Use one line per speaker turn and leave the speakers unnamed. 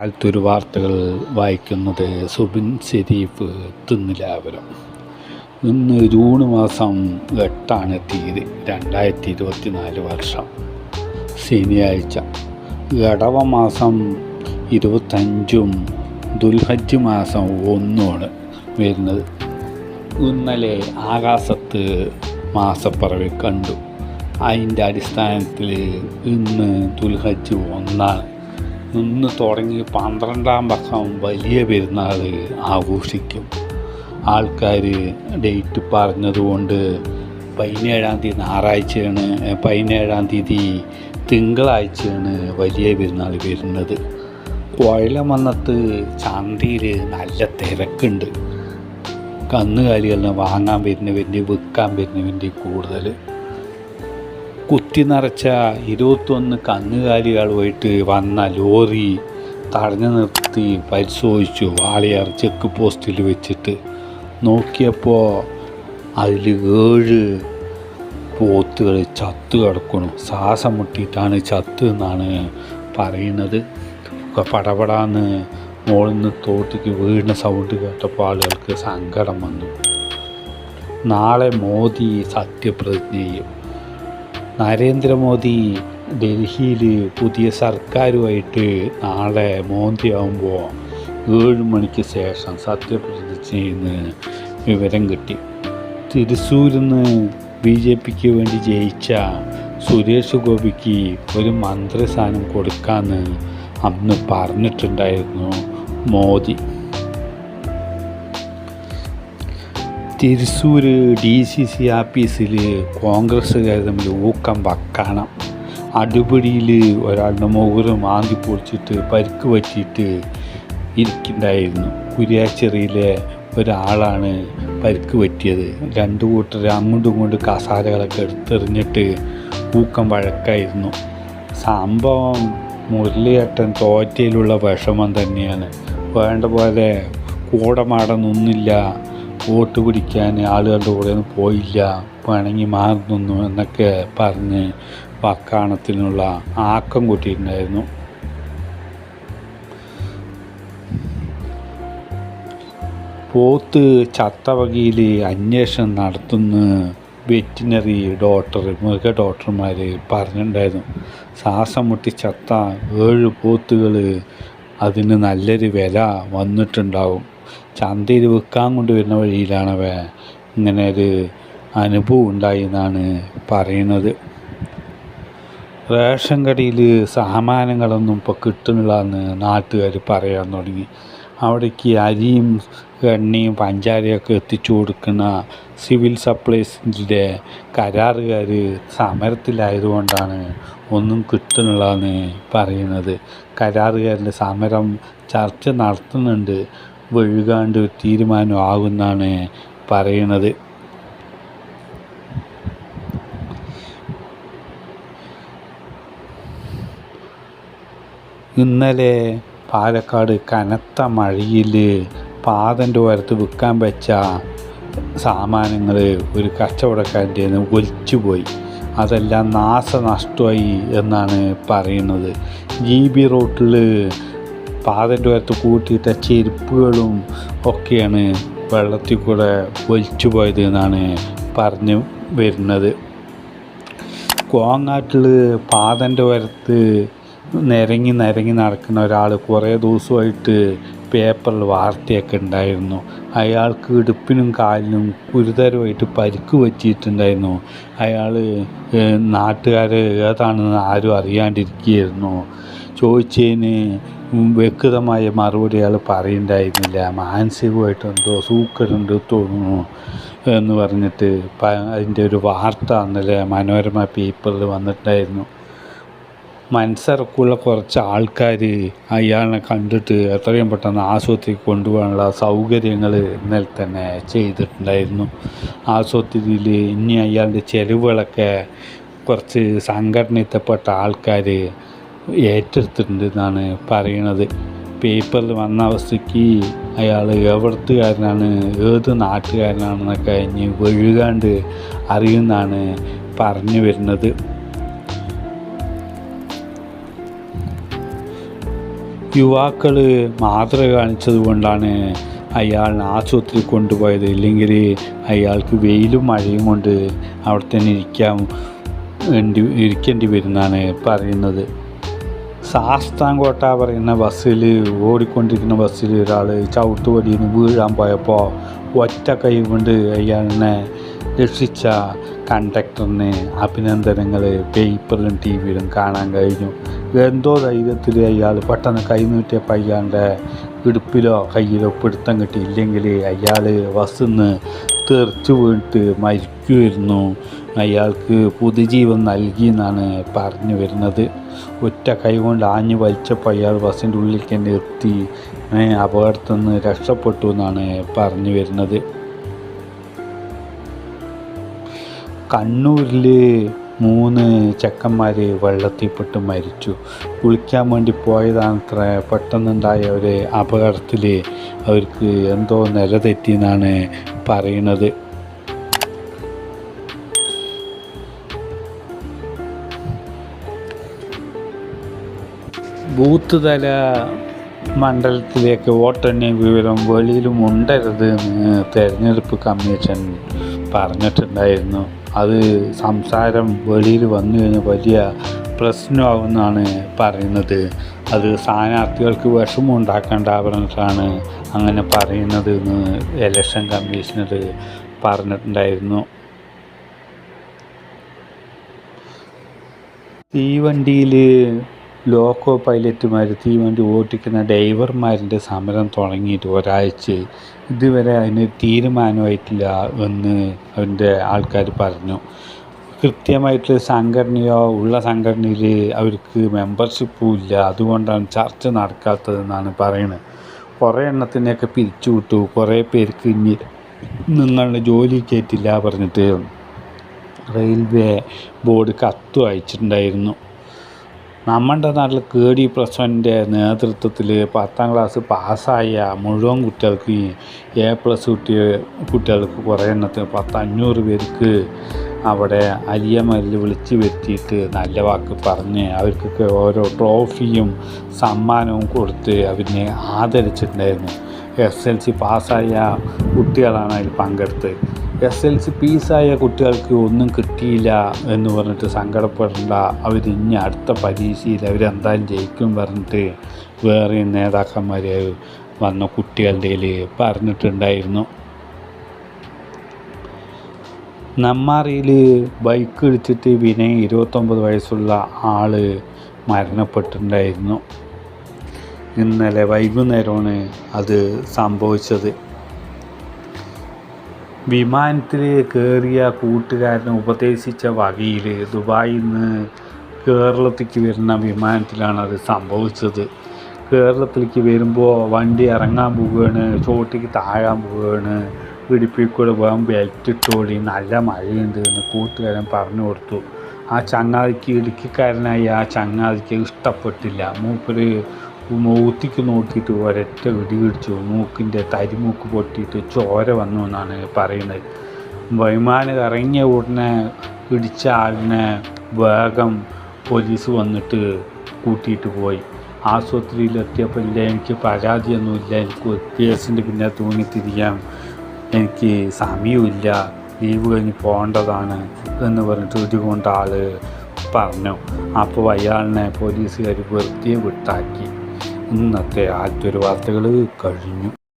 കാലത്തൊരു വാർത്തകൾ വായിക്കുന്നത് സുബിൻ ഷെരീഫ് തിന്നിലാപുരം. ഇന്ന് ജൂൺ മാസം എട്ടാണ് തീയതി രണ്ടായിരത്തി ഇരുപത്തി നാല് വർഷം. ശനിയാഴ്ച ഇടവ മാസം ഇരുപത്തഞ്ചും ദുൽഹജ്ജ് മാസം ഒന്നുമാണ് വരുന്നത്. ഇന്നലെ ആകാശത്ത് മാസപ്പിറവി കണ്ടു. അതിന്റെ അടിസ്ഥാനത്തിൽ ഇന്ന് ദുൽഹജ്ജ് ഒന്നാണ്. ഇന്ന് തുടങ്ങി പന്ത്രണ്ടാം വർഷം വലിയ പെരുന്നാൾ ആഘോഷിക്കും. ആൾക്കാർ ഡേറ്റ് പറഞ്ഞതുകൊണ്ട് പതിനേഴാം തീയതി ഞായറാഴ്ചയാണ് പതിനേഴാം തീയതി തിങ്കളാഴ്ചയാണ് വലിയ പെരുന്നാൾ വരുന്നത്. കോഴലമന്നത്ത് ചന്തയിൽ നല്ല തിരക്കുണ്ട്. കന്നുകാലികളിനെ വാങ്ങാൻ വരുന്നവന്റെ വിൽക്കാൻ വരുന്നവന്റെ കൂടുതൽ കുത്തി നിറച്ച ഇരുപത്തൊന്ന് കന്നുകാലികളുമായിട്ട് വന്ന ലോറി തടഞ്ഞു നിർത്തി പരിശോധിച്ചു. വാളിയാർ ചെക്ക് പോസ്റ്റിൽ വെച്ചിട്ട് നോക്കിയപ്പോൾ അതിൽ ഏഴ് പോത്തുകൾ ചത്തു കിടക്കണം ശ്വാസം മുട്ടിയിട്ടാണ് ചത്ത് എന്നാണ് പറയുന്നത്. ഒക്കെ പടപടാന്ന് മുകളിൽ നിന്ന് തോട്ടിക്ക് വീണ സൗണ്ട് കേട്ടപ്പോൾ ആളുകൾക്ക് സങ്കടം വന്നു. നാളെ മോദി സത്യപ്രതിജ്ഞ ചെയ്യും. നരേന്ദ്രമോദി ഡൽഹിയിൽ പുതിയ സർക്കാരുമായിട്ട് നാളെ മോന്തിയാവുമ്പോൾ ഏഴ് മണിക്ക് ശേഷം സത്യപ്രതിജ്ഞ ചെയ്യുന്ന വിവരം കിട്ടി. തൃശ്ശൂരിൽ നിന്ന് ബി ജെ പിക്ക് വേണ്ടി ജയിച്ച സുരേഷ് ഗോപിക്ക് ഒരു മന്ത്രിസ്ഥാനം കൊടുക്കാമെന്ന് അന്ന് പറഞ്ഞിട്ടുണ്ടായിരുന്നു Modi. Thrissur D C C ആഫീസിൽ കോൺഗ്രസ്സുകാർ തമ്മിൽ ഊക്കം വക്കണം. അടുപിടിയിൽ ഒരാളുടെ മുഖറ് മാന്തി പൊളിച്ചിട്ട് പരിക്ക് പറ്റിയിട്ട് ഇരിക്കുന്നുണ്ടായിരുന്നു. കുരിയാച്ചെറിയിലെ ഒരാളാണ് പരിക്ക് പറ്റിയത്. രണ്ട് കൂട്ടർ അങ്ങോട്ടും ഇങ്ങോട്ടും കസാരകളൊക്കെ എടുത്തെറിഞ്ഞിട്ട് ഊക്കം വഴക്കായിരുന്നു. സംഭവം മുരളിയേട്ടൻ തോറ്റയിലുള്ള വിഷമം തന്നെയാണ്. വേണ്ട പോലെ കൂടമാടൊന്നൊന്നില്ല വോട്ട് പിടിക്കാൻ ആളുകളുടെ കൂടെ ഒന്നും പോയില്ല. വേണമെങ്കിൽ മാറി നിന്നു എന്നൊക്കെ പറഞ്ഞ് വക്കാണത്തിനുള്ള ആക്കം കൂട്ടിയിട്ടുണ്ടായിരുന്നു. പോത്ത് ചത്തവകയിൽ അന്വേഷണം നടത്തുന്ന വെറ്റിനറി ഡോക്ടർ മൃഗ ഡോക്ടർമാർ പറഞ്ഞിട്ടുണ്ടായിരുന്നു. ശ്വാസം മുട്ടി ചത്ത ഏഴ് പോത്തുകൾ അതിന് നല്ലൊരു വില വന്നിട്ടുണ്ടാവും. ചന്തയിൽ വിൽക്കാൻ കൊണ്ടുവരുന്ന വഴിയിലാണവ ഇങ്ങനെ ഒരു അനുഭവം ഉണ്ടായി എന്നാണ് പറയുന്നത്. റേഷൻ കടയിൽ സാമാനങ്ങളൊന്നും ഇപ്പോൾ കിട്ടുന്നില്ലെന്ന് നാട്ടുകാർ പറയാൻ തുടങ്ങി. അവിടേക്ക് അരിയും എണ്ണയും പഞ്ചാരയൊക്കെ എത്തിച്ചു കൊടുക്കുന്ന സിവിൽ സപ്ലൈസിന്റെ കരാറുകാർ സമരത്തിലായതുകൊണ്ടാണ് ഒന്നും കിട്ടുന്നില്ലെന്ന് പറയുന്നത്. കരാറുകാരുടെ സമരം ചർച്ച നടത്തുന്നുണ്ട്. വഴുകാണ്ട് ഒരു തീരുമാനമാകുമെന്നാണ് പറയുന്നത് ഇന്നലെ പാലക്കാട് കനത്ത മഴയിൽ പാതന്റെ ഓരത്ത് വിൽക്കാൻ വെച്ച സാമാനങ്ങൾ ഒരു കച്ചവടക്കാരന്റെ ഒലിച്ചുപോയി ഒലിച്ചു പോയി. അതെല്ലാം നാശനഷ്ടമായി എന്നാണ് പറയുന്നത്. ജി ബി റോട്ടിൽ പാതന്റെ ഓരത്ത് കൂട്ടിയിട്ട ചെരുപ്പുകളും ഒക്കെയാണ് വെള്ളത്തിൽ കൂടെ ഒലിച്ചു പോയത് എന്നാണ് പറഞ്ഞു വരുന്നത്. കോങ്ങാട്ടിൽ പാതന്റെ ഓരത്ത് നിരങ്ങി നിരങ്ങി നടക്കുന്ന ഒരാൾ കുറേ ദിവസമായിട്ട് പേപ്പറിൽ വാർത്തയൊക്കെ ഉണ്ടായിരുന്നു. അയാൾക്ക് ഇടുപ്പിനും കാലിനും ഗുരുതരമായിട്ട് പരിക്ക് പറ്റിയിട്ടുണ്ടായിരുന്നു. അയാൾ നാട്ടുകാർ ഏതാണെന്ന് ആരും അറിയാണ്ടിരിക്കുകയായിരുന്നു. ചോദിച്ചതിന് വ്യക്തമായ മറുപടി അയാൾ പറയുന്നുണ്ടായിരുന്നില്ല മാനസികമായിട്ട് എന്തോ സൂക്കടുണ്ട് തോന്നുന്നു എന്ന് പറഞ്ഞിട്ട് അതിന്റെ ഒരു വാർത്ത അന്നലെ മനോരമ പേപ്പറിൽ വന്നിട്ടുണ്ടായിരുന്നു. മനസ്സിറക്കുള്ള കുറച്ച് ആൾക്കാർ അയാളെ കണ്ടിട്ട് എത്രയും പെട്ടെന്ന് ആശുപത്രി കൊണ്ടുപോകാനുള്ള സൗകര്യങ്ങൾ ഇന്നലെ തന്നെ ചെയ്തിട്ടുണ്ടായിരുന്നു. ആശുപത്രിയിൽ ഇനി അയാളുടെ ചെലവുകളൊക്കെ കുറച്ച് സംഘടനയിൽപ്പെട്ട ആൾക്കാർ ഏറ്റെടുത്തിട്ടുണ്ട് എന്നാണ് പറയണത്. പേപ്പറിൽ വന്ന അവസ്ഥയ്ക്ക് അയാൾ എവിടത്തുകാരനാണ് ഏത് നാട്ടുകാരനാണെന്നൊക്കെ ഇനി ഒഴുകാണ്ട് അറിയുമെന്നാണ് പറഞ്ഞു വരുന്നത്. യുവാക്കൾ മാതൃക കാണിച്ചത് കൊണ്ടാണ് അയാളിനെ ആശുപത്രി കൊണ്ടുപോയത്. ഇല്ലെങ്കിൽ അയാൾക്ക് വെയിലും മഴയും കൊണ്ട് അവിടെ തന്നെ ഇരിക്കാൻ ഇരിക്കേണ്ടി വരുന്നാണ് പറയുന്നത്. ശാസ്താംകോട്ട പറയുന്ന ബസ്സിൽ ഓടിക്കൊണ്ടിരിക്കുന്ന ബസ്സിൽ ഒരാൾ ചവിട്ടുപടിയിൽ നിന്ന് വീഴാൻ പോയപ്പോൾ ഒറ്റ കൈ കൊണ്ട് അയാളിനെ രക്ഷിച്ച കണ്ടക്ടറിന് അഭിനന്ദനങ്ങൾ പേപ്പറിലും ടി വിയിലും കാണാൻ കഴിഞ്ഞു. എന്തോ ധൈര്യത്തിൽ അയാൾ പെട്ടെന്ന് കൈ നീട്ടിയപ്പോൾ അയാളുടെ ഇടുപ്പിലോ കയ്യിലോ പിടുത്തം കിട്ടിയില്ലെങ്കിൽ അയാൾ ബസ്സിൽ നിന്ന് തെറിച്ച് വീണിട്ട് മരിക്കുമായിരുന്നു അയാൾക്ക് പുതുജീവൻ നൽകി എന്നാണ് പറഞ്ഞു വരുന്നത്. ഒറ്റ കൈകൊണ്ട് ആഞ്ഞു വലിച്ചപ്പോൾ അയാൾ ബസ്സിന്റെ ഉള്ളിലേക്ക് ഏ, അപകടത്തിൽ നിന്ന് രക്ഷപ്പെട്ടു എന്നാണ് പറഞ്ഞു വരുന്നത്. കണ്ണൂരിൽ മൂന്ന് ചെക്കന്മാർ വെള്ളത്തിൽപ്പെട്ട് മരിച്ചു. കുളിക്കാൻ വേണ്ടി പോയതാണത്ര പെട്ടെന്നുണ്ടായ ഒരു അപകടത്തിൽ അവർക്ക് എന്തോ നില തെറ്റിയെന്നാണ് പറയുന്നത്. ബൂത്ത് തല മണ്ഡലത്തിലേക്ക് വോട്ടെണ്ണ വിവരം വെളിയിലും ഉണ്ടരുത് എന്ന് തെരഞ്ഞെടുപ്പ് കമ്മീഷൻ പറഞ്ഞിട്ടുണ്ടായിരുന്നു. അത് സംസാരം വെളിയിൽ വന്നു കഴിഞ്ഞാൽ വലിയ പ്രശ്നമാകുമെന്നാണ് പറയുന്നത്. അത് സ്ഥാനാർത്ഥികൾക്ക് വിഷമം ഉണ്ടാക്കേണ്ട പറഞ്ഞിട്ടാണ് അങ്ങനെ പറയുന്നത് എന്ന് ഇലക്ഷൻ കമ്മീഷണർ പറഞ്ഞിട്ടുണ്ടായിരുന്നു. തീവണ്ടിയിൽ ലോക്കോ പൈലറ്റുമാർ തീവണ്ടി ഓടിക്കുന്ന ഡ്രൈവർമാരിന്റെ സമരം തുടങ്ങിയിട്ട് ഒരാഴ്ച ഇതുവരെ അതിന് തീരുമാനമായിട്ടില്ല എന്ന് അവന്റെ ആൾക്കാർ പറഞ്ഞു. കൃത്യമായിട്ട് സംഘടനയോ ഉള്ള സംഘടനയിൽ അവർക്ക് മെമ്പർഷിപ്പും ഇല്ല. അതുകൊണ്ടാണ് ചർച്ച നടക്കാത്തതെന്നാണ് പറയുന്നത് കുറേ എണ്ണത്തിനെയൊക്കെ പിരിച്ചു വിട്ടു കുറേ പേർക്ക് ഇനി നിങ്ങളുടെ ജോലി കയറ്റില്ല പറഞ്ഞിട്ട് റെയിൽവേ ബോർഡ് കത്തും അയച്ചിട്ടുണ്ടായിരുന്നു. നമ്മുടെ നാട്ടിൽ കെ ഡി പ്രസവന്റെ നേതൃത്വത്തിൽ പത്താം ക്ലാസ് പാസ്സായ മുഴുവൻ കുട്ടികൾക്ക് എ പ്ലസ് കുട്ടി കുട്ടികൾക്ക് കുറേ എണ്ണത്തിന് പത്ത് അഞ്ഞൂറ് പേർക്ക് അവിടെ അലിയമരിൽ വിളിച്ച് വരുത്തിയിട്ട് നല്ല വാക്ക് പറഞ്ഞ് അവർക്കൊക്കെ ഓരോ ട്രോഫിയും സമ്മാനവും കൊടുത്ത് അവരെ ആദരിച്ചിട്ടുണ്ടായിരുന്നു. എസ് എൽ സി പാസ്സായ കുട്ടികളാണ് അതിൽ പങ്കെടുത്തത്. എസ് എൽ സി പീസായ കുട്ടികൾക്ക് ഒന്നും കിട്ടിയില്ല എന്ന് പറഞ്ഞിട്ട് സങ്കടപ്പെടേണ്ട. അവർ ഇനി അടുത്ത പരീക്ഷയിൽ അവരെന്തായാലും ജയിക്കും പറഞ്ഞിട്ട് വേറെ നേതാക്കന്മാർ വന്ന കുട്ടികളുടെ പറഞ്ഞിട്ടുണ്ടായിരുന്നു. നമ്മാറിയിൽ ബൈക്ക് ഇടിച്ചിട്ട് വിനയ് ഇരുപത്തൊമ്പത് വയസ്സുള്ള ആൾ മരണപ്പെട്ടിട്ടുണ്ടായിരുന്നു. ഇന്നലെ വൈകുന്നേരമാണ് അത് സംഭവിച്ചത്. വിമാനത്തിൽ കയറിയ കൂട്ടുകാരനെ ഉപദേശിച്ച വകയിൽ ദുബായിൽ നിന്ന് കേരളത്തിലേക്ക് വരുന്ന വിമാനത്തിലാണ് അത് സംഭവിച്ചത്. കേരളത്തിലേക്ക് വരുമ്പോൾ വണ്ടി ഇറങ്ങാൻ പോവുകയാണ് ചോട്ടിക്ക് താഴാൻ പോവുകയാണ് പിടിപ്പിക്കൂടെ കൂടെ പോകാൻ ബെൽറ്റ് ഇട്ടോളി നല്ല മഴയുണ്ട് എന്ന് കൂട്ടുകാരൻ പറഞ്ഞു കൊടുത്തു. ആ ചങ്ങാതിക്ക് ഇടുക്കിക്കാരനായി ആ ചങ്ങാതിക്ക് ഇഷ്ടപ്പെട്ടില്ല. മൂപ്പര് മൂത്തിക്ക് നോക്കിയിട്ട് ഒരൊറ്റ ഇടി പിടിച്ചു. മൂക്കിന്റെ തരിമൂക്ക് പൊട്ടിയിട്ട് ചോര വന്നു എന്നാണ് പറയുന്നത്. വിമാനം ഇറങ്ങിയ ഉടനെ ഇടിച്ച ആളിനെ വേഗം പോലീസ് വന്നിട്ട് കൂട്ടിയിട്ട് പോയി. ആശുപത്രിയിലെത്തിയപ്പോൾ ഇല്ല എനിക്ക് പരാതിയൊന്നുമില്ല. എനിക്ക് കേസിന്റെ പിന്നെ തൂങ്ങി തിരിയാം എനിക്ക് സമയമില്ല ലീവ് കഴിഞ്ഞ് പോകേണ്ടതാണ് എന്ന് പറഞ്ഞിട്ട് ഇതുകൊണ്ട് ആൾ പറഞ്ഞു. അപ്പോൾ അയാളിനെ പോലീസുകാർ വെറുതെ വിട്ടാക്കി. ഇന്നത്തെ ആദ്യൊരു വാർത്തകൾ കഴിഞ്ഞു.